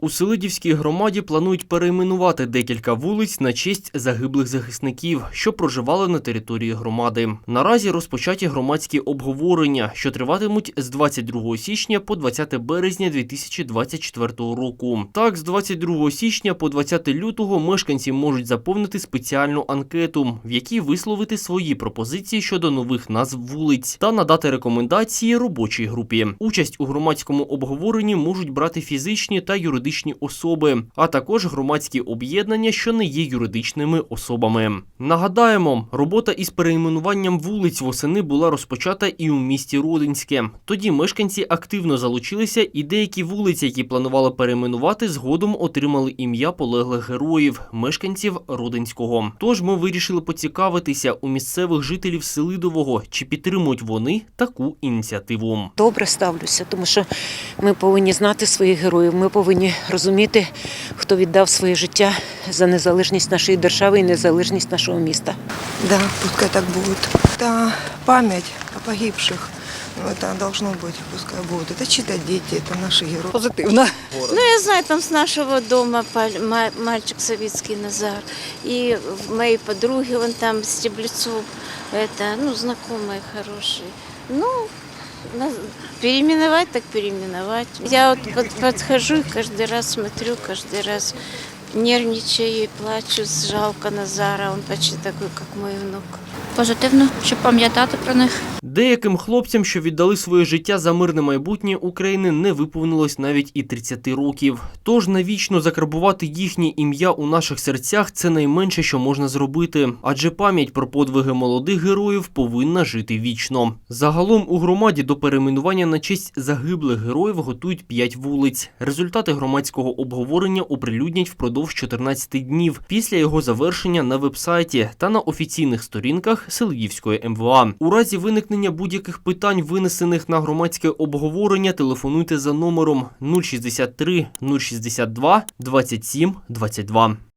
У Селидівській громаді планують перейменувати декілька вулиць на честь загиблих захисників, що проживали на території громади. Наразі розпочаті громадські обговорення, що триватимуть з 22 січня по 20 березня 2024 року. Так, з 22 січня по 20 лютого мешканці можуть заповнити спеціальну анкету, в якій висловити свої пропозиції щодо нових назв вулиць та надати рекомендації робочій групі. Участь у громадському обговоренні можуть брати фізичні та юридичні особи, а також громадські об'єднання, що не є юридичними особами. Нагадаємо, робота із перейменуванням вулиць восени була розпочата і у місті Родинське. Тоді мешканці активно залучилися, і деякі вулиці, які планували перейменувати, згодом отримали ім'я полеглих героїв, мешканців Родинського. Тож ми вирішили поцікавитися у місцевих жителів Селидового, чи підтримують вони таку ініціативу. добре ставлюся, тому що ми повинні знати своїх героїв. Ми повинні розуміти, хто віддав своє життя за незалежність нашої держави і незалежність нашого міста. Да, пускай так будет. Это память о погибших. Ну, это должно быть, пускай будет. Это чьи-то дети, это наши герои. позитивно. Ну, я знаю, там с нашего дома паль- ма- мальчик Савицкий Назар. И в моей подруги, он там Стеблецов, это, ну, знакомые хорошие. Ну, на- переименовать так переименовать. Я вот подхожу и каждый раз смотрю, каждый раз нервничаю и плачу. Жалко Назара, он почти такой, как мой внук. позитивно, щоб пам'ятати про них. Деяким хлопцям, що віддали своє життя за мирне майбутнє України, не виповнилось навіть і 30 років. Тож навічно закарбувати їхнє ім'я у наших серцях це найменше, що можна зробити, адже пам'ять про подвиги молодих героїв повинна жити вічно. Загалом у громаді до перейменування на честь загиблих героїв готують 5 вулиць. Результати громадського обговорення оприлюднять впродовж 14 днів після його завершення на вебсайті та на офіційних сторінках Селгівської МВА. У разі виникнення будь-яких питань, винесених на громадське обговорення, телефонуйте за номером 063 062 27 22.